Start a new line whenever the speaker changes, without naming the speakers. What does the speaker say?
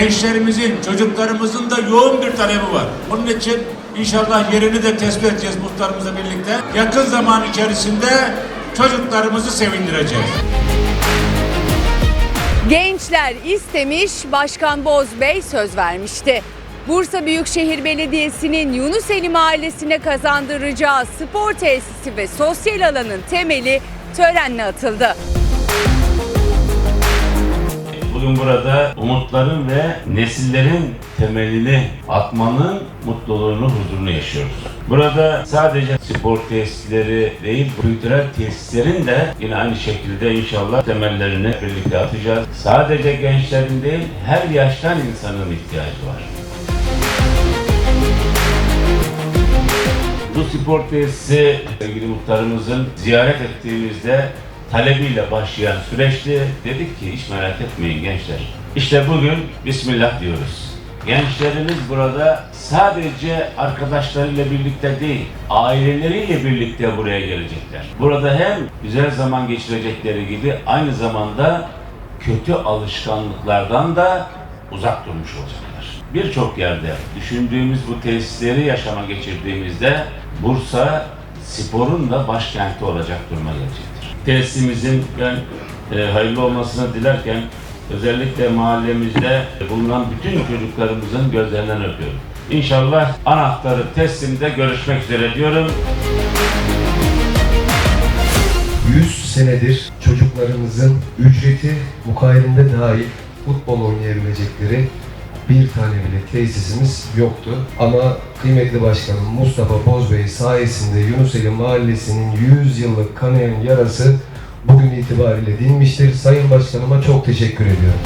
gençlerimizin, çocuklarımızın da yoğun bir talebi var. Onun için inşallah yerini de tespit edeceğiz muhtarımızla birlikte. Yakın zaman içerisinde çocuklarımızı sevindireceğiz.
Gençler istemiş, Başkan Boz Bey söz vermişti. Bursa Büyükşehir Belediyesi'nin Yunuseli Mahallesi'ne kazandıracağı spor tesisi ve sosyal alanın temeli törenle atıldı.
Bugün burada umutların ve nesillerin temelini atmanın mutluluğunu, huzurunu yaşıyoruz. Burada sadece spor tesisleri değil, kültürel tesislerin de yine aynı şekilde inşallah temellerini birlikte atacağız. Sadece gençlerin değil, her yaştan insanın ihtiyacı var. Bu spor tesisi sevgili muhtarımızın ziyaret ettiğimizde talebiyle başlayan süreçti. Dedik ki hiç merak etmeyin gençler. İşte bugün Bismillah diyoruz. Gençlerimiz burada sadece arkadaşlarıyla birlikte değil, aileleriyle birlikte buraya gelecekler. Burada hem güzel zaman geçirecekleri gibi aynı zamanda kötü alışkanlıklardan da uzak durmuş olacaklar. Birçok yerde düşündüğümüz bu tesisleri yaşama geçirdiğimizde Bursa sporun da başkenti olacak duruma gelecektir. Tesisimizin ben e, hayırlı olmasını dilerken özellikle mahallemizde bulunan bütün çocuklarımızın gözlerinden öpüyorum. İnşallah anahtarı teslimde görüşmek üzere diyorum.
100 senedir çocuklarımızın ücreti mukayyelinde dahil futbol oynayabilecekleri bir tane bile tesisimiz yoktu. Ama kıymetli başkanım Mustafa Bozbey sayesinde Yunuseli Mahallesi'nin 100 yıllık kanayan yarası bugün itibariyle dinmiştir. Sayın Başkanıma çok teşekkür ediyorum.